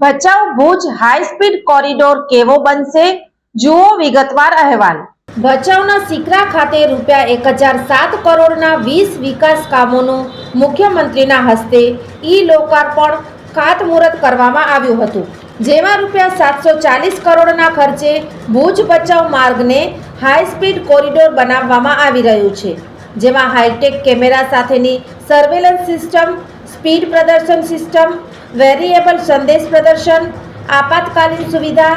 Bhachau Bhuj high speed corridor કેવો બનશે? જુઓ વિગતવાર અહેવાલ. ભચાઉના સિકરા ખાતે રૂપિયા એક હજાર સાત કરોડના વીસ વિકાસ કામોનું મુખ્યમંત્રીના હસ્તે ઈ લોકાર્પણ ખાતમુહૂર્ત કરવામાં આવ્યું હતું. જેમાં રૂપિયા સાતસો ચાલીસ કરોડના ખર્ચે ભુજ ભચાઉ માર્ગને હાઈ સ્પીડ કોરિડોર બનાવવામાં આવી રહ્યું છે. જેમાં હાઈટેક કેમેરા સાથેની સર્વેલન્સ સિસ્ટમ સ્પીડ પ્રદર્શન સિસ્ટમ વેરિયેબલ સંદેશ પ્રદર્શન, આપાતકાલીન સુવિધા,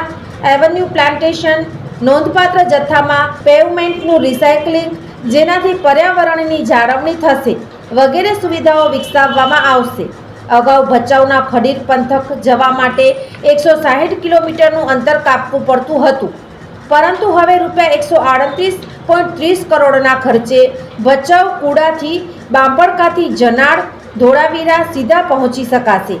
એવન્યુ પ્લાન્ટેશન, નોંધપાત્ર જથ્થામાં પેવમેન્ટનું રિસાયકલિંગ, જેનાથી પર્યાવરણની જાળવણી થશે, વગેરે સુવિધાઓ વિકસાવવામાં આવશે. અગાઉ ભચાઉના ખડીર પંથક જવા માટે એકસો સાહીઠ કિલોમીટરનું અંતર કાપવું પડતું હતું. પરંતુ હવે રૂપિયા એકસો આડત્રીસ પોઈન્ટ ત્રીસ કરોડના ખર્ચે ભચાઉ કુડાથી બાંબડકાથી જનાળ, ધોળાવીરા સીધા પહોંચી શકાશે.